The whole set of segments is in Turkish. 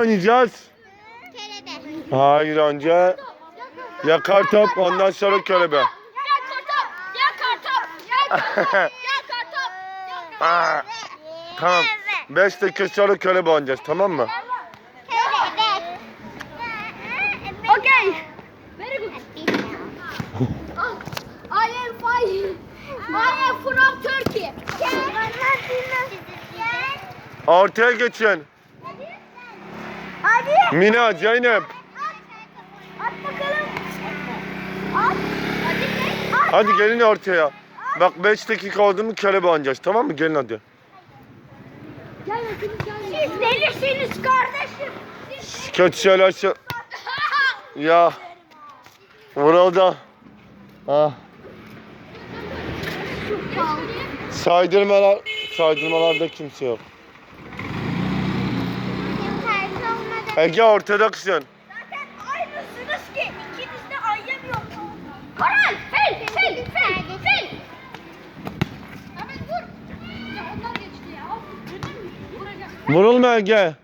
oynayacağız? Kerede. Hayır önce yakar top ondan sonra körebe. Ya kartop! Ya kartop! Ya kartop! Ya kartop! Ya Aa, tamam. 5 dakika sonra körebe oynayacağız tamam mı? Kerede. Okay. Very good. I am fine. I am from Turkey. Ortaya geçin. Hadi. Mina, Zeynep. At bakalım. At. Hadi. Hadi gelin ortaya. Bak 5 dakika oldu mu körebe oynayacağız tamam mı? Gelin hadi. Gel bakayım gel. Siz delisiniz kardeşim. Kötü şeyler şey... Ya. Vuruldu. Ah. Saydırmalar, saydırmalarda kimse yok. Ege ortadasın. Zaten aynısınız ki ikiniz de ayrılmıyorsunuz. Koray! Fel! Fel! Fel! Fel! Hemen vur. Ya onlar geçti ya. Vuracak. Vurulma Ege.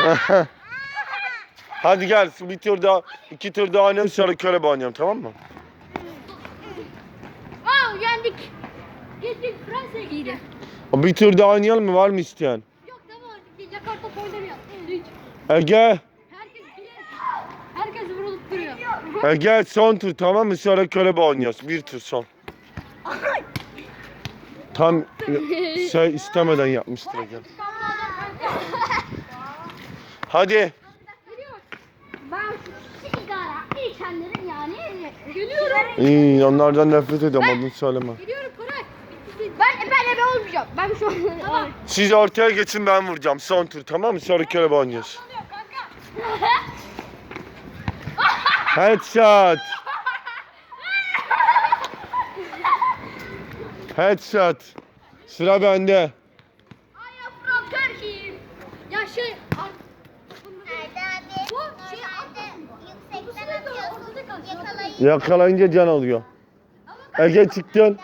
Hadi gel bir tur daha, iki tur daha oynayalım sonra körebe oynayalım tamam mı? Wow yendik. Gittik Fransa'ya giydi. Bir tur daha oynayalım mı? Var mı isteyen? Oynamayalım. Hiç. Ege, Herkes bilir. Herkes vurulup duruyor. Ege son tur tamam mı? Sonra körebe oynuyoruz. Bir tur son. Tam şey istemeden yapmıştır Ege. Hadi. Geliyorum. İyi, onlardan nefret ediyorum adını söyleme. Geliyorum. Ben ben şu an. Tamam. Siz ortaya geçin ben vuracağım. Son tur tamam mı? Sonra körebe oynuyoruz. Headshot. Headshot. Sıra bende. Ya şey. şey Yüksekten atıyorsun. Yakalayın. Yakalayınca can alıyor. Ege çıktın.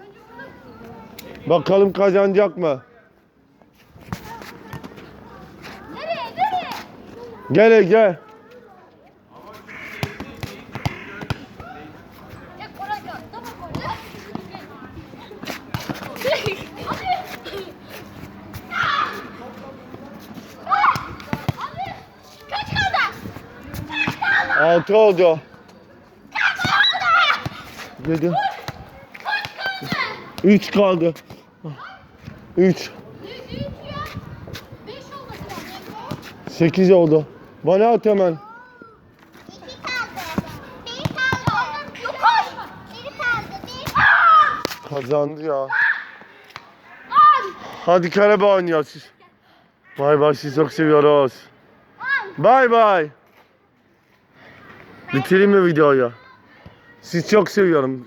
Önce vurdum. Bakalım kazanacak mı? Nereye? Nereye? Gel Ege. Ya Koray ya. Tamam Koray. Hadi. Abi. Kaç kaldı? Altı oldu. Yedi. Üç kaldı. Üç. Sekiz oldu. Bana at hemen. Kazandı ya. Hadi körebe oynuyoruz. Bay bay sizi çok seviyoruz. Bay bay. Bitireyim mi videoyu? Sizi çok seviyorum.